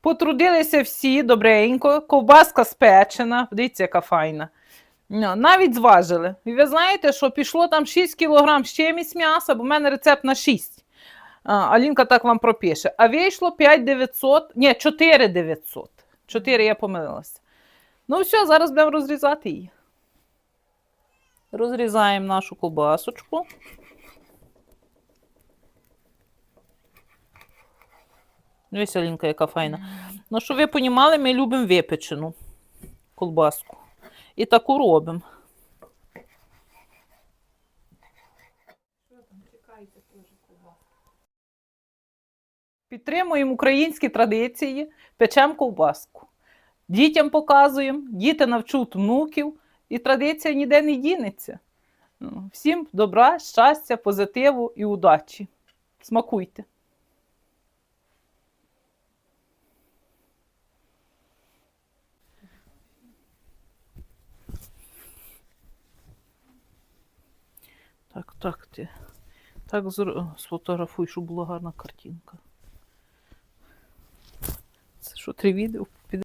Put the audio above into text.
Потрудилися всі добренько, ковбаска спечена, дивіться, яка файна. Ну, Навіть зважили. І ви знаєте, що пішло там 6 кг чимось м'яса, бо в мене рецепт на 6. А, Алінка так вам пропише. А вийшло 5900, ні, 4900. 4 я помилилася. Ну все, зараз будемо розрізати її. Розрізаємо нашу ковбасочку. Дивись, Алінка, яка файна. Ну, щоб ви понімали, ми любимо випечену колбаску. І таку робимо. Підтримуємо українські традиції, печемо ковбаску. Дітям показуємо, діти навчуть внуків, і традиція ніде не дінеться. Ну, Всім добра, щастя, позитиву і удачі. Смакуйте! Так, так, ти. Так зро- сфотографуй, щоб була гарна картинка. Це що, три відео?